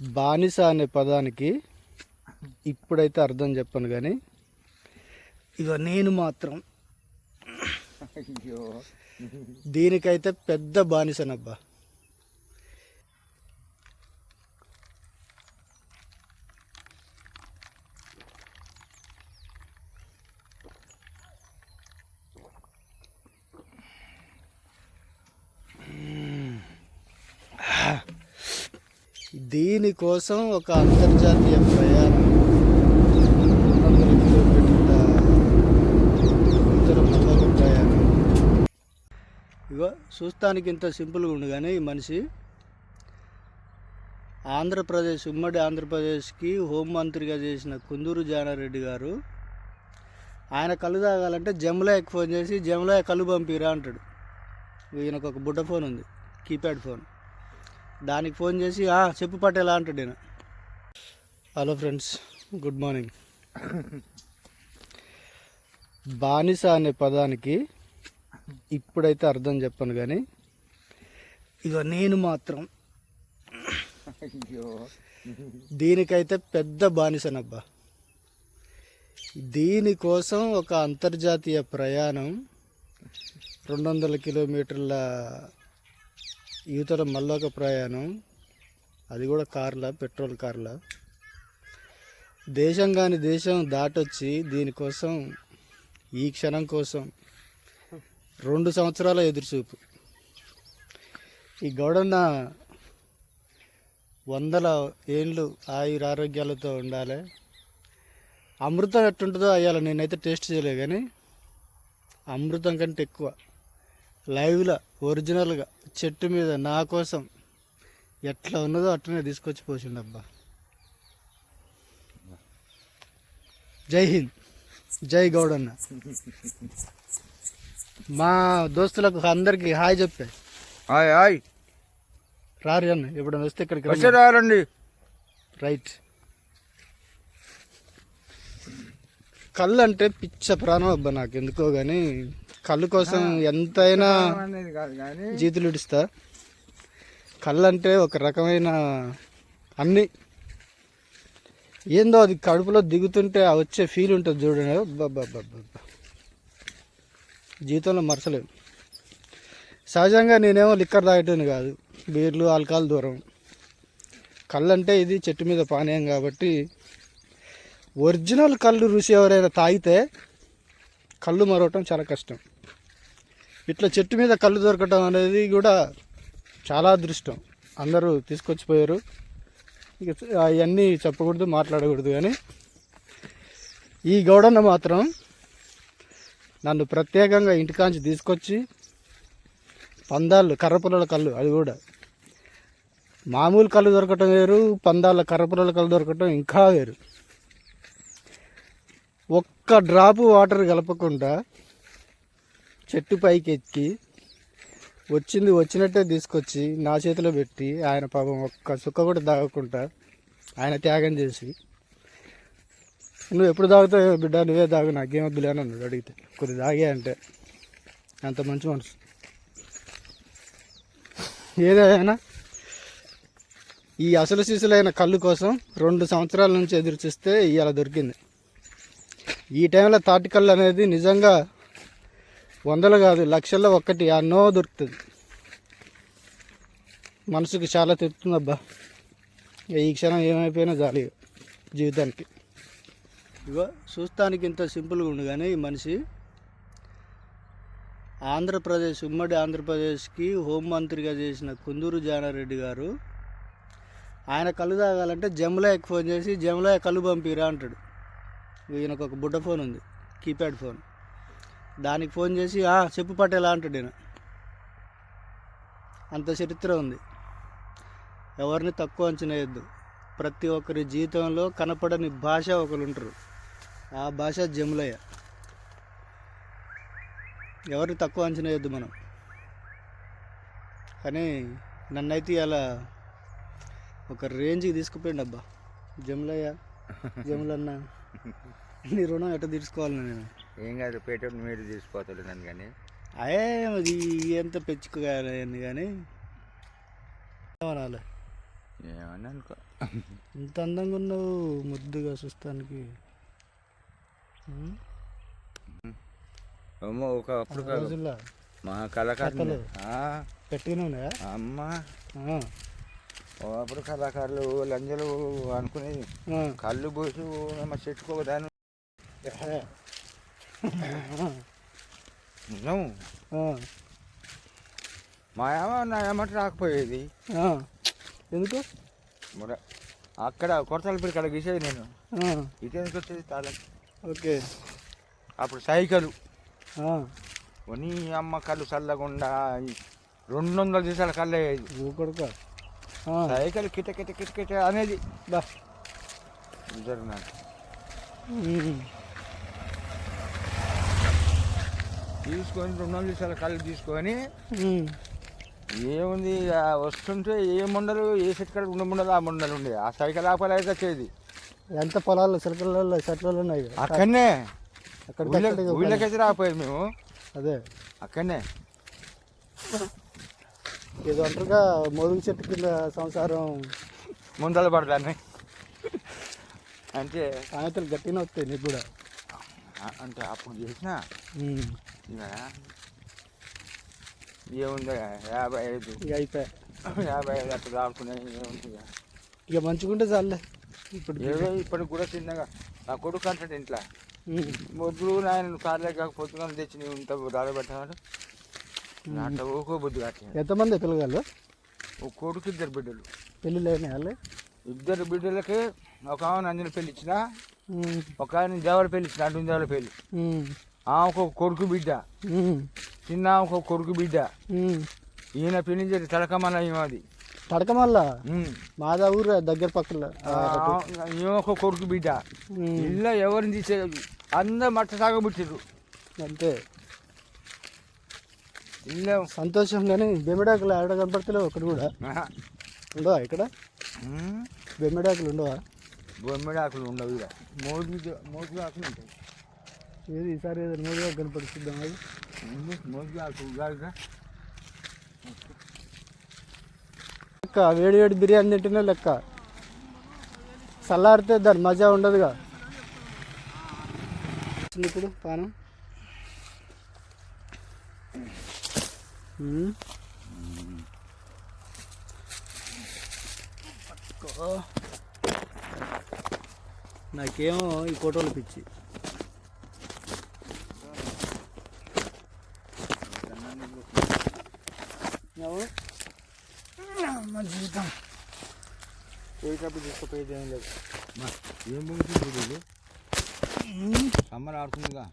బానిస అనే పదానికి ఇప్పుడైతే అర్థం చెప్పను కానీ ఇక నేను మాత్రం దీనికైతే పెద్ద బానిసనబ్బా. దీనికోసం ఒక అంతర్జాతీయ ప్రయాణం వందల కిలోమీటర్ల ఉత్తర ప్రయాణం. ఇగో చూస్తానికి ఇంత సింపుల్గా ఉండు కానీ ఈ మనిషి ఆంధ్రప్రదేశ్ ఉమ్మడి ఆంధ్రప్రదేశ్కి హోంమంత్రిగా చేసిన కుందూరు జానారెడ్డి గారు ఆయన కళ్ళు తాగాలంటే జములాయకు ఫోన్ చేసి జములాయ కళ్ళు పంపిరా అంటాడు. ఈయనకు ఒక బుడ్డ ఫోన్ ఉంది కీప్యాడ్ ఫోన్. దానికి ఫోన్ చేసి "ఆ, చెప్పు పట్టేలా అంటాడు నేను హలో ఫ్రెండ్స్ గుడ్ మార్నింగ్. బానిస అనే పదానికి ఇప్పుడైతే అర్థం చెప్పను కానీ ఇక నేను మాత్రం అయ్యో. దీనికైతే పెద్ద బానిసనబ్బా. దీనికోసం ఒక అంతర్జాతీయ ప్రయాణం రెండు వందల కిలోమీటర్ల యువతల మళ్ళొక ప్రయాణం అది కూడా కార్ల పెట్రోల్ కార్ల. దేశం కాని దేశం దాటొచ్చి దీనికోసం ఈ క్షణం కోసం రెండు సంవత్సరాల ఎదురుచూపు. ఈ గౌడన్న వందల ఏళ్ళు ఆయుర ఆరోగ్యాలతో ఉండాలి. అమృతం ఎట్టుంటుందో అయ్యాల నేనైతే టేస్ట్ చేయలేదు కానీ అమృతం కంటే ఎక్కువ లైవ్లో ఒరిజినల్గా చెట్టు మీద నా కోసం ఎట్లా ఉన్నదో అట్లనే తీసుకొచ్చి పోసిండబ్బా. జై హింద్. జై గౌడన్న. మా దోస్తులకు అందరికీ హాయ్ చెప్పే. Hi hi. రారు అన్న ఎప్పుడైనా వస్తే ఇక్కడికి రండి. రారండి. రైట్. కళ్ళు అంటే పిచ్చ ప్రాణం అబ్బా నాకు ఎందుకో కానీ కళ్ళు కోసం ఎంతైనా అనేది కాదు కానీ జీతులు ఇడుస్తా. కళ్ళు అంటే ఒక రకమైన అన్ని. ఏందో అది కడుపులో దిగుతుంటే ఆ వచ్చే ఫీల్ ఉంటుంది చూడండి. అబ్బబ్బబ్బబ్బబ్బా. జీవితంలో మరసలేము సహజంగా నేనేమో లిక్కర్ తాగేటోని కాదు. బీర్లు ఆల్కహాల్ దూరం. కళ్ళు అంటే ఇది చెట్టు మీద పానీయం కాబట్టి ఒరిజినల్ కళ్ళు రుచి ఎవరైనా తాగితే కళ్ళు మరవటం చాలా కష్టం. ఇట్లా చెట్టు మీద కళ్ళు దొరకటం అనేది కూడా చాలా అదృష్టం. అందరూ తీసుకొచ్చిపోయారు. ఇక అవన్నీ చెప్పకూడదు మాట్లాడకూడదు కానీ ఈ గౌడన్న మాత్రం నన్ను ప్రత్యేకంగా ఇంటికాంచి తీసుకొచ్చి పందాలు కర్రపుల్లల కళ్ళు అది కూడా. మామూలు కళ్ళు దొరకటం వేరు పందాల కర్రపుల్లల కళ్ళు దొరకటం ఇంకా వేరు. ఒక్క డ్రాపు వాటర్ కలపకుండా చెట్టు పైకి ఎక్కి వచ్చింది వచ్చినట్టే తీసుకొచ్చి నా చేతిలో పెట్టి ఆయన పాపం ఒక్క సుక్క కూడా తాగకుండా ఆయన త్యాగం చేసి నువ్వు ఎప్పుడు తాగుతావు బిడ్డ? నువ్వే తాగు నాకేం వద్దులే అని అన్నాడు అడిగితే. కొద్ది తాగే అంటే అంత మంచి మనసు. ఏదైనా ఈ అసలు శిశులైన కళ్ళు కోసం రెండు సంవత్సరాల నుంచి ఎదురు చూస్తే ఇవాళ దొరికింది. ఈ టైంలో తాటి కళ్ళు అనేది నిజంగా వందలు కాదు లక్షల్లో ఒక్కటి అన్నో దొరుకుతుంది. మనసుకి చాలా తెప్పుతుందబ్బా ఈ క్షణం ఏమైపోయినా జాలి జీవితానికి. ఇగో చూస్తానికి ఇంత సింపుల్గా ఉండు కానీ ఈ మనిషి ఆంధ్రప్రదేశ్ ఉమ్మడి ఆంధ్రప్రదేశ్కి హోంమంత్రిగా చేసిన కుందూరు జానారెడ్డి గారు ఆయన కళ్ళు తాగాలంటే జములాయకు ఫోన్ చేసి జములాయ కళ్ళు పంపిరా అంటాడు. ఈయనకు ఒక బుడ్డ ఫోన్ ఉంది కీప్యాడ్ ఫోన్. దానికి ఫోన్ చేసి "ఆ, చెప్పు పట్టేలా అంటాడు నేను అంత చరిత్ర ఉంది. ఎవరిని తక్కువ అంచనా వేయద్దు. ప్రతి ఒక్కరి జీవితంలో కనపడని భాష ఒకరు ఉంటారు. ఆ భాష జములయ్య. ఎవరిని తక్కువ అంచనా వేయద్దు మనం. కానీ నన్నైతే అలా ఒక రేంజ్కి తీసుకుపోయిండు అబ్బా. జములయ్య జములన్న నీ రుణం ఎట్ట తీర్చుకోవాలి నేను? ఏం కాదు పేటప్పుడు మీరు తీసుకోవట్లేదు నన్ను కానీ అదే అది ఎంత పెంచుకోవాలి కానీ ఏమనాలి. ఏమన్నా అనుకో. ఇంత అందంగా ఉన్నావు ముద్దుగా చూస్తానికి. ఉమ్, ఏమో ఒక అప్పుడు రోజుల్లో. మా కళాకారులు. పెట్టిన అమ్మ. అప్పుడు కళాకారులు లంజలు అనుకునేది. కళ్ళు పోసి మా చెట్టుకు దాని. నిజం మా ఏమ నా ఏమంటే రాకపోయేది. ఎందుకు? మరి అక్కడ కొరతలపల్లి కడ గీసేది నేను. ఇటు ఎందుకు వచ్చేది తాళం? ఓకే. అప్పుడు సైకిల్. కొని అమ్మ కళ్ళు చల్లకుండా రెండు వందల దేశాల కళ్ళు అయ్యేది. ఊకొడుక ఆ, సైకిల్ కిట కిట కిట కిట అనేది. బా. జరిగినాను ఉమ్, తీసుకొని రెండు వందల దేశాల కళ్ళు తీసుకొని. ఏముంది వస్తుంటే ఏ ముండలు ఏ చెట్టు కాడ ఉండ ముండలు ఆ ముండలు ఉండే. ఆ సైకిల్ ఆపలు అయితే వచ్చేది ఎంత పొలాలు చిలకలలో చెట్లలో ఉన్నాయి. అక్కడనే. ఊళ్ళోకైతే రాకపోయేది మేము. అదే. అక్కడనే. ఏదో అంటారుగా మోరుగు చెట్టు కింద సంసారం ముందల పడదాన్ని అంటే సామెతలు గట్టిగా వస్తాయి నీకు కూడా. ఆ- అంటే అప్పుడు చేసిన. ఏముంది యాభై ఐదు అయిపోయా యాభై ఐదు అట్లా దాడుకున్నాయి ఏముంది ఇక. మంచిగుంటే చాలే ఇప్పుడు ఏదో ఇప్పటికి కూడా చిన్నగా నా కొడుకు అంటాడు ఇంట్లో మొద్దు నాయన కార్లే కాకపోతే తెచ్చి నీవు ఇంత దాడబెట్టాడు అట్లా ఊకో బుద్ధి కట్టాడు ఎంతమంది పిల్లగాళ్ళు ఒక కొడుకు ఇద్దరు బిడ్డలు పెళ్ళి లేని వాళ్ళు ఇద్దరు బిడ్డలకి ఒక ఆమె నందిని పెళ్ళి ఇచ్చిన ఒక ఆయన దేవర పెళ్ళి ఇచ్చిన అటు దేవర ఆమెకు ఒక కొడుకు బిడ్డ. చిన్న ఒక కొడుకు బిడ్డ. ఈయన పెళ్ళి చేసి తలకమన్న ఈమెది తడక మళ్ళా ఉమ్. మాదా ఊరు దగ్గర పక్కల ఈమె ఒక కొడుకు బిడ్డ. ఇల్లు ఎవరిని తీసే అందరు మట్ట సాగబుట్టిర్రు అంతే. ఇల్లు సంతోషం కానీ బెమ్మిడాకులు ఆడ కనపడతలేవు ఒకటి కూడా. ఉండవా ఇక్కడ. బెమ్మిడాకులు ఉండవా? బొమ్మిడి ఆకులు ఉండవు ఇక మోజు మోజు ఆకులు ఉంటాయి. ఏది ఈసారి ఏదో మూడుగా కనపడుతుందా అది లెక్క వేడి వేడి బిర్యానీ తింటేనే లెక్క. చల్లారితే దాని మజా ఉండదుగా. ఇప్పుడు పానం. నాకేమో ఈ ఫోటోలు పిచ్చి ఎవరు? మా జీవితం. పోయేటప్పుడు తీసుకుపోయేది ఏం లేదు. మా ఏం ముగిసింది ఇది సమ్మర్ ఆడుతుందిగా.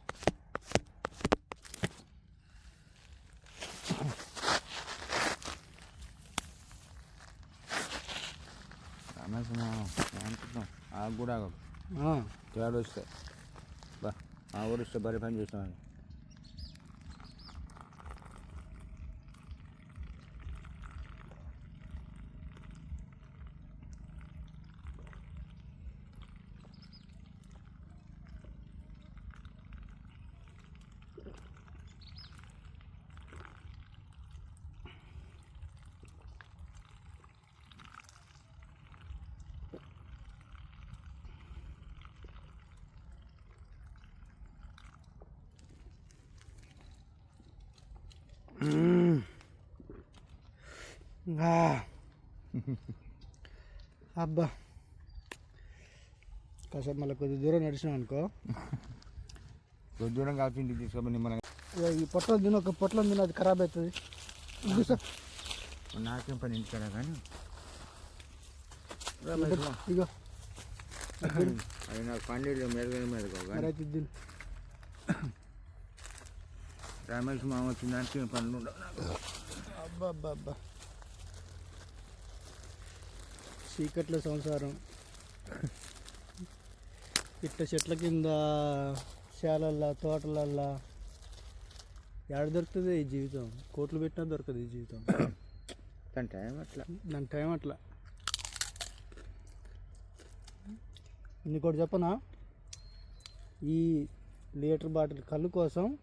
అనుకుంటున్నాం ఆ కూడా ఆ, తేడా వస్తే. బా ఆ ఊరు వస్తే బరి పని చేసినామని అబ్బా. కాసేపు మళ్ళీ కొద్ది దూరం నడిచినాం అనుకో. కొద్ది దూరం కావచ్చు ఇంటికి తీసుకోమని మన ఈ పొట్లం తిని ఒక పొట్లం తిని అది ఖరాబ్ అవుతుంది. నాకేం పని ఇంటికాడ కానీ? ఇగో అది నాకు పన్నీళ్ళు మెరుగైన మెరుగు మరి అయితే ఇది తిను. రమేష్ మామ వచ్చిన దానికి పనులు ఉండవు అబ్బా అబ్బా అబ్బా చీకట్ల సంసారం. ఇట్ల చెట్ల కింద శాలల్లా తోటలల్లా. ఎక్కడ దొరుకుతుంది ఈ జీవితం? కోట్లు పెట్టినా దొరకదు ఈ జీవితం. దాని టైం అట్లా. దాని టైం అట్లా. ఇంకోటి చెప్పనా? ఈ లీటర్ బాటిల్ కళ్ళు కోసం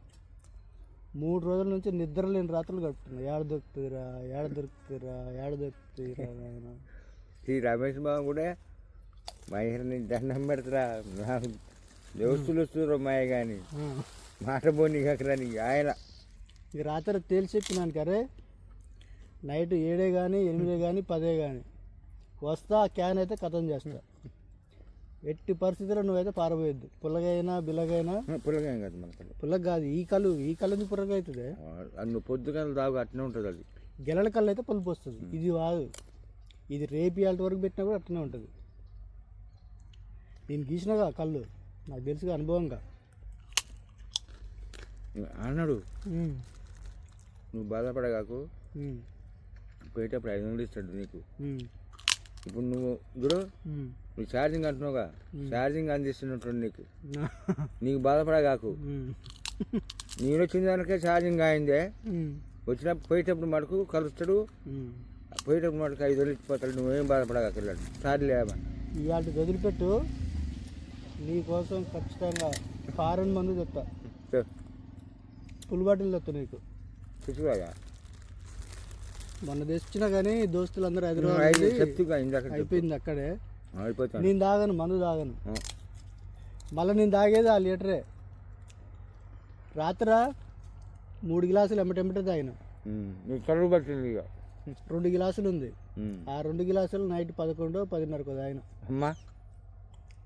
మూడు రోజుల నుంచి నిద్ర లేని రాత్రులు గడుపుతున్నా ఏడ దొరుకుతుందిరా? ఏడ దొరుకుతుందిరా? ఏడ దొరుకుతుందిరా ఈ రమేష్ బాబు కూడా మహిళని దండం పెడతారా? నాకు దోస్తులు వస్తున్నారు మాయ కానీ. మాట పోనీ కాకరాని ఆయన. ఇక రాత్రి తేల్చి చెప్పినాను కరే నైట్ ఏడే కానీ ఎనిమిదే కానీ పదే కానీ వస్తా క్యాన్ అయితే కథం చేస్తా. ఎట్టి పరిస్థితుల్లో నువ్వైతే పారబోయొద్దు. పుల్లగైనా బిల్లగైనా. పుల్లగా కాదు మనకు పుల్లగ కాదు ఈ కళ్ళు ఈ కళ్ళు పుల్లగా అవుతుంది అది నువ్వు పొద్దుగా దాగు అట్నే ఉంటుంది అది. గెలల కళ్ళు అయితే పులుపు వస్తుంది. ఇది కాదు ఇది రేపు ఇవాళ వరకు పెట్టినా కూడా అట్లనే ఉంటుంది. నేను గీసినగా కళ్ళు. నాకు తెలుసుగా అనుభవంగా. అన్నాడు. నువ్వు బాధపడగాకు పోయేటప్పుడు ఐదు వందలు ఇస్తాడు నీకు. ఇప్పుడు నువ్వు చూడు. నువ్వు ఛార్జింగ్ అంటున్నావుగా. ఛార్జింగ్ అందిస్తున్నట్టు నీకు. నీకు బాధపడగాకు. నేను వచ్చిన దానికే ఛార్జింగ్ అయిందే వచ్చినప్పుడు పోయేటప్పుడు మటుకు కలుస్తాడు. పోయేటప్పుడు మటుకు ఐదు వందలు ఇచ్చిపోతాడు నువ్వేం బాధపడగాకు వెళ్ళాడు సార్లే ఇవాళ వదిలిపెట్టు. నీ కోసం ఖచ్చితంగా ఫారెన్ మందు చెప్తా ఫుల్ బాటిల్ చెప్తా నీకు. చూసుకోగా మొన్న తెచ్చినా కానీ దోస్తులందరూ హైదరాబాద్ అయిపోయింది అక్కడే. అయిపోతాను. నేను తాగను మందు తాగను. మళ్ళీ నేను తాగేది ఆ లీటరే. రాత్ర మూడు గ్లాసులు ఎమ్మటెమ్మటే తాగిన. కరువు పట్టింది ఇక రెండు గ్లాసులు ఉంది. ఆ రెండు గ్లాసులు నైట్ పదకొండు పదిన్నరకు తాగిన అమ్మా.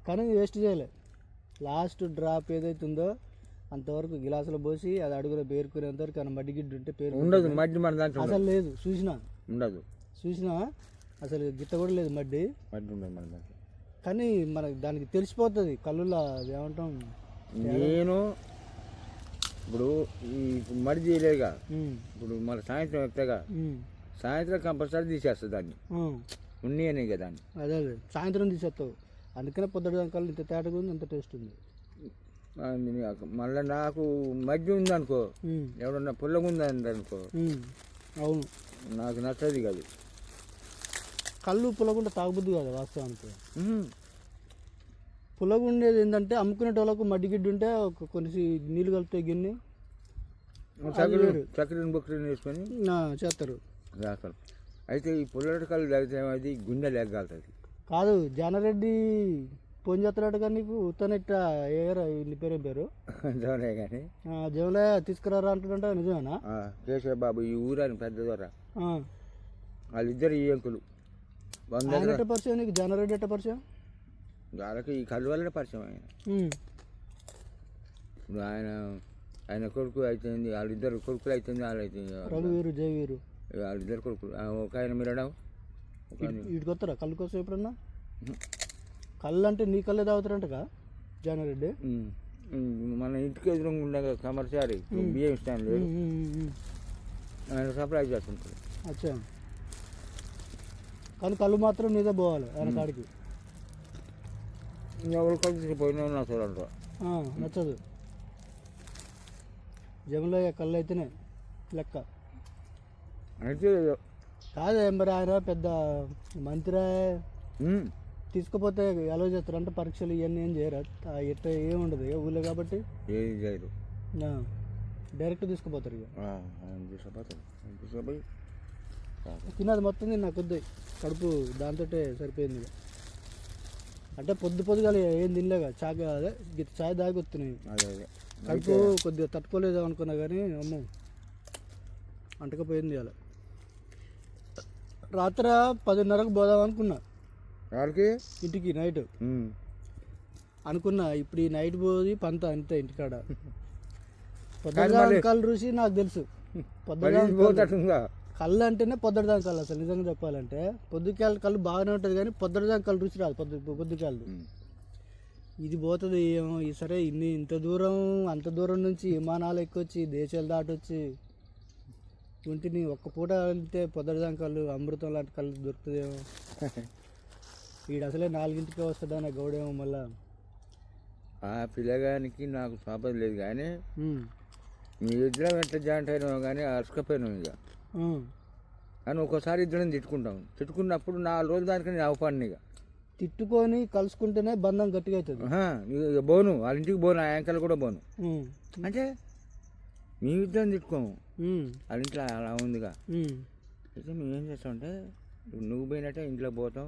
కానీ వేస్ట్ చేయలే. లాస్ట్ డ్రాప్ ఏదైతే ఉందో అంతవరకు గిలాసులో పోసి అది అడుగులో పేరుకునేంత వరకు ఏమైనా మడ్డి గిడ్డు ఉంటే పేరు ఉండదు మధ్య మన దాంట్లో. అసలు లేదు చూసినా? ఉండదు. చూసినా? అసలు గిట్ట కూడా లేదు మడ్డి. మధ్య ఉండదు మన దాంట్లో. కానీ మనకి దానికి తెలిసిపోతుంది కళ్ళులో అది ఏమంటాం? నేను ఇప్పుడు ఈ మడి చేయలేదుగా. ఇప్పుడు మన సాయంత్రం ఉమ్, సాయంత్రం కంపల్సరీ తీసేస్తుంది దాన్ని. ఉమ్. ఉన్ని అనే కదా దాన్ని. అదే అదే. సాయంత్రం తీసేస్తావు. అందుకనే పొద్దుట కళ్ళు ఇంత తేటగా ఉంది ఇంత టేస్ట్ ఉంది. మళ్ళీ నాకు మధ్య ఉందనుకో ఎవడన్నా పుల్లగా ఉందని అనుకో అవును. నాకు నచ్చది కాదు కళ్ళు పుల్లగుంటే తాగబుద్ది కదా వాస్తవానికి. ఉహుం. పుల్లగా ఉండేది ఏంటంటే అమ్ముకునేటోళ్ళకు మడ్డి గిడ్డు ఉంటే ఒక కొన్ని నీళ్ళు కలిపితే గిన్నె. చక్కెర చక్కెరని బొక్కని వేసుకొని నా చేస్తారు. రాస్తాను అయితే ఈ పుల్లటికాయలు తాగితే ఏమైంది? గుండె లెగ్గాలుతుంది కాదు జానారెడ్డి ఫోన్ చేస్తాడట నీకు ఉత్తనెట్ట ఏరా నీ పేరేం పేరు? నిజమే కానీ జమలే తీసుకురారా అంటున్నాట నిజమేనా? కేశవ బాబు ఈ ఊరని పెద్ద ద్వారా. వాళ్ళిద్దరు ఈ అంకులు. వంద పరిచయం? నీకు జానారెడ్డి ఎట్ట పరిచయం? వాళ్ళకి ఈ కళ్ళు వల్లనే పరిచయం ఆయన. ఇప్పుడు ఆయన ఆయన కొడుకు అయిపోయింది వాళ్ళిద్దరు కొడుకులు అయిపోయింది వాళ్ళు అయిపోయింది రఘువీరు జయవీరు. వాళ్ళిద్దరు కొడుకులు. ఒక ఆయన మిరడం వీటికి వస్తారా కళ్ళు కోసం ఎప్పుడన్నా? కళ్ళు అంటే నీ కళ్ళే తాగుతారంటగా జానారెడ్డి? మన ఇంటికి ఎదురుగా ఉండగా కమర్చారి బియ్యం ఉమ్, ఉమ్. ఆయన సప్లై చేస్తుంటాడు. అచ్చా. కానీ కళ్ళు మాత్రం నీదే పోవాలి ఆయన కాడికి. ఎవరు కలిసి పోయినా నా చూడండి ఆ, నచ్చదు. జమలయ్య కళ్ళు అయితేనే లెక్క. అయితే కాదే మరి ఆయన పెద్ద మంత్రి. తీసుకుపోతే ఎలా చేస్తారు? అంటే పరీక్షలు ఇవన్నీ ఏం చేయరా? ఎట్ట ఏముండదు ఏ ఊళ్ళో కాబట్టి? ఏది చేయరు. డైరెక్ట్ తీసుకుపోతారు ఇక. తీసుకుపోయి. తిన్నది మొత్తం తిన్నా కొద్ది కడుపు దాంతో సరిపోయింది అంటే పొద్దు పొద్దుగా ఏం తినలేక చాక అదే గిత్త చాయ్ దాగి వస్తున్నాయి కడుపు కొద్దిగా తట్టుకోలేదు అనుకున్నా కానీ అమ్మ అంటకపోయింది అలా రాత్రి పదిన్నరకు పోదాం అనుకున్నా. వాళ్ళకి ఇంటికి నైట్. అనుకున్నా ఇప్పుడు ఈ నైట్ పోయి పంత అంతే ఇంటికాడ. పొద్దుగా కళ్ళు చూసి నాకు తెలుసు. పొద్దుగా కళ్ళు అంటేనే పొద్దుదాని కళ్ళు అసలు నిజంగా చెప్పాలంటే. పొద్దుకాయల కళ్ళు బాగానే ఉంటుంది కానీ పొద్దుదాని కళ్ళు రుచి రాదు పొద్దు పొద్దుకాయలు. ఇది పోతుంది ఏమో ఈ సరే ఇన్ని ఇంత దూరం అంత దూరం నుంచి విమానాలు ఎక్కొచ్చి దేశాలు దాటొచ్చి. ఇంటిని ఒక్క పూట వెళ్తే పొద్దుదాని కళ్ళు అమృతం లాంటి కళ్ళు దొరుకుతుందేమో. వీడు అసలే నాలుగింటికే వస్తాడన్న గౌడేమో మళ్ళా. ఆ పిల్లగానికి నాకు పాపం లేదు కానీ మీ ఇద్దరం ఎంత జాయింట్ అయినామో కానీ అరసుకపోయినాం ఇక. ఉమ్. కానీ ఒక్కోసారి ఇద్దరం తిట్టుకుంటాం. తిట్టుకున్నప్పుడు నాలుగు రోజులు దానికి నేను అవపాను ఇక. తిట్టుకొని కలుసుకుంటేనే బంధం గట్టిగా అవుతుంది. బోను వాళ్ళ ఇంటికి బోను ఆ యాంకల్ కూడా బోను. అంటే మీ ఇద్దరం తిట్టుకోము. వాళ్ళ ఇంట్లో అలా ఉందిగా. అయితే మేము ఏం చేస్తామంటే ఇప్పుడు నువ్వు పోయినట్టే ఇంట్లో పోతాం.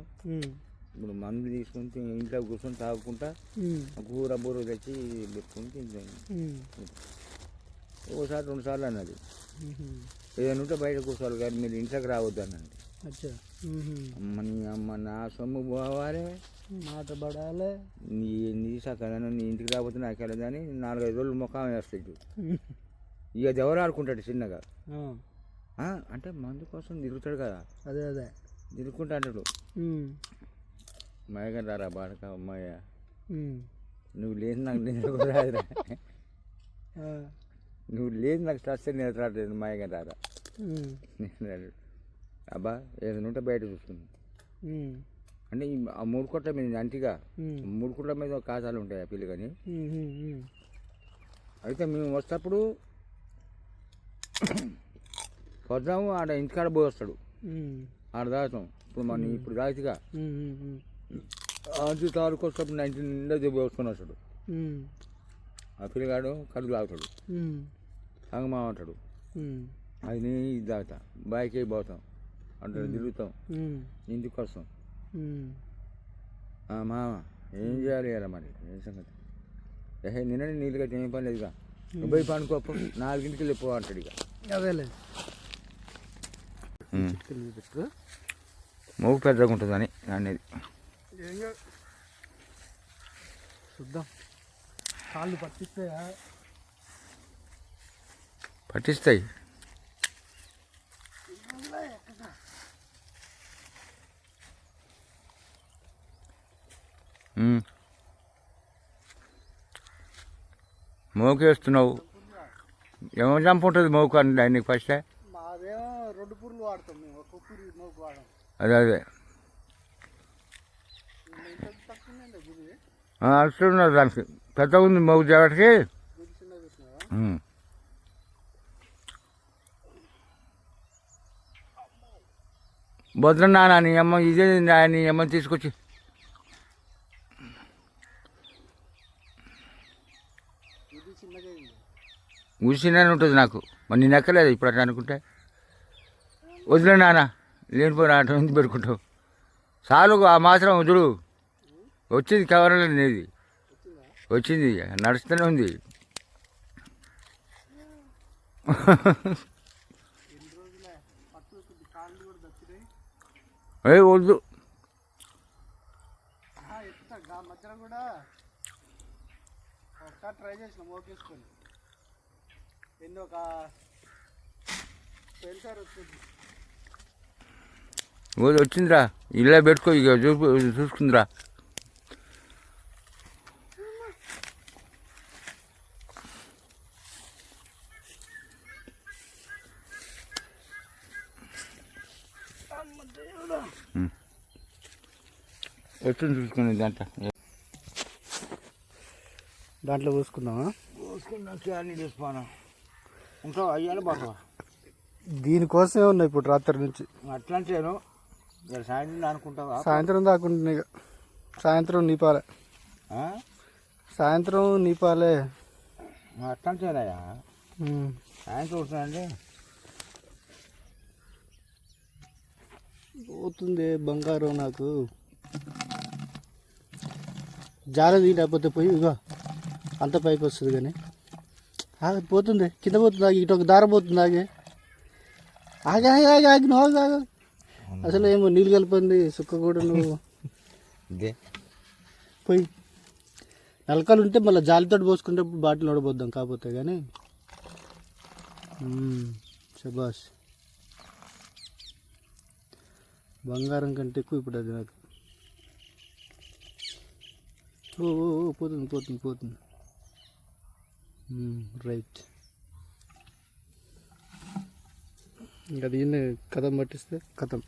ఇప్పుడు మందు తీసుకొని ఇంట్లో కూర్చొని తాగుకుంటా కూర బూర తెచ్చి పెట్టుకొని తింటాను ఒకసారి రెండు సార్లు అన్నది. ఏదైనా ఉంటే బయట కూర్చోవాలి కానీ మీరు ఇంట్లోకి రావద్దు అన్నది. అమ్మ నీ అమ్మ నా సొమ్ము పోవాలి. మాట పడాలి. నీ నీ సకలను నీ ఇంటికి రాకపోతే నాకు వెళ్ళదు అని నాలుగైదు రోజులు ముఖం వేస్తాయి ఉమ్. ఇక ఎవరు ఆడుకుంటాడు చిన్నగా. అంటే మందు కోసం తిరుగుతాడు కదా. అదే అదే. తిరుగుకుంటా అంటాడు. మయగా రారా బాడక అమ్మాయ. నువ్వు లేదు నాకు నేను కూడా రాదురా. నువ్వు లేదు నాకు చస్తే నేను రాలేదు మాయగా రారా. అబ్బా ఏదైనా ఉంటే బయట చూసుకుని అంటే ఆ మూడు కొట్ల మీద అంటిగా. మూడు కొట్ల మీద కాసాలు ఉంటాయి ఆ పిల్లి కానీ. అయితే మేము వస్తప్పుడు పొద్దాము ఆడ ఇంటికాడ పోయి వస్తాడు. ఆడ తాగుతాం ఇప్పుడు మన ఇప్పుడు తాగుతుగా ఉమ్, ఉమ్, ఉమ్. అంచు తారుకు వస్తప్పుడు నా ఇంటి నిండా పోయి వసుకొని వస్తాడు. ఆ పిల్లగాడు కడుగు తాగుతాడు ఉమ్, అంగమా అంటాడు. అది నేను ఇది తాగుతా. బాయికి పోతాం. అంటే తిరుగుతాం. ఇంటికి వస్తాం. మామ ఏం చేయాలి కదా మరి? ఏం సంగతి? ఏహే నిన్న నీళ్ళు కట్టి ఏం పని లేదుగా. నువ్వు పోయి పనుకోపు. నాలుగింటికి వెళ్ళిపో అంటాడు ఇక. మూగు పెద్దగా ఉంటుందని అనేది. చూద్దాం. కాళ్ళు పట్టిస్తాయా? పట్టిస్తాయి. ఉమ్. ఏమో చంపు ఉంటుంది మోకు అని నీకు ఫస్ట్ రెండు పూర్లు వాడతాం మేము ఒక పూరి నోకు వాడం అదే అదే. అస్తున్నారు దానికి. పెద్దగా ఉంది మోగు జాగ్రత్తకి. గుడి చిన్నగా పెట్టినావా ఉమ్. భద్రం నాన్న నీ అమ్మ ఇదే నా- నీ అమ్మ తీసుకొచ్చి ఇది చిన్నగా అయింది ఊసినని ఉంటుంది నాకు. మరి నేను ఎక్కలేదు ఇప్పుడు అట్లా అనుకుంటే. వదిలే నాన్న లేనిపోయిన ఆట నుంచి పెట్టుకుంటావు? చాలు ఆ మాత్రం వదులు. వచ్చింది కవరలో నీది వచ్చింది నడుస్తూనే ఉంది. ఏ వద్దు. మధ్యలో కూడా. ట్రై చేసిన మోకేసుకొని. ఎన్ని ఒక పెన్సార్ వచ్చింది. ఓ వచ్చిందిరా. ఇలా పెట్టుకో ఇక చూపు చూసుకుందిరా. వచ్చింది చూసుకుని దాంట్లో? దాంట్లో పోసుకుందామా? చూసుకున్నా చాలు చూసుకోనా ఉంటావు? అయ్యాలి బాగా దీనికోసమే ఉన్నాయి ఇప్పుడు రాత్రి నుంచి. అట్లా అంటేను ఇలా సాయంత్రం అనుకుంటావా? సాయంత్రం దాకా ఉంటుంది ఇక. సాయంత్రం నీపాలే. ఆ? సాయంత్రం నీపాలే. అట్లా అంటేనయ్యా ఉమ్. సాయంత్రం ఉంటుందంటే పోతుంది బంగారం నాకు. జారది లేకపోతే పోయి ఇగో అంత పైకి వస్తుంది కానీ. ఆగి పోతుంది కింద పోతుంది ఆగి ఇటు ఒక దార పోతుంది ఆగి. ఆగి ఆగి ఆగి ఆగి నువ్వు ఆగు, అసలు ఏమో నీళ్ళు కలిపింది సుక్క కూడా నువ్వు. ఇదే పోయి. నలకలు ఉంటే మళ్ళీ జాలితో పోసుకుంటే బాటిల్ నడబోద్దాం కాకపోతే కానీ. శబాష్. బంగారం కంటే ఎక్కువ ఇప్పుడు అది నాకు. ఓ పోతుంది పోతుంది పోతుంది. రైట్ ఇంకా దీన్ని కథం పట్టిస్తే కథం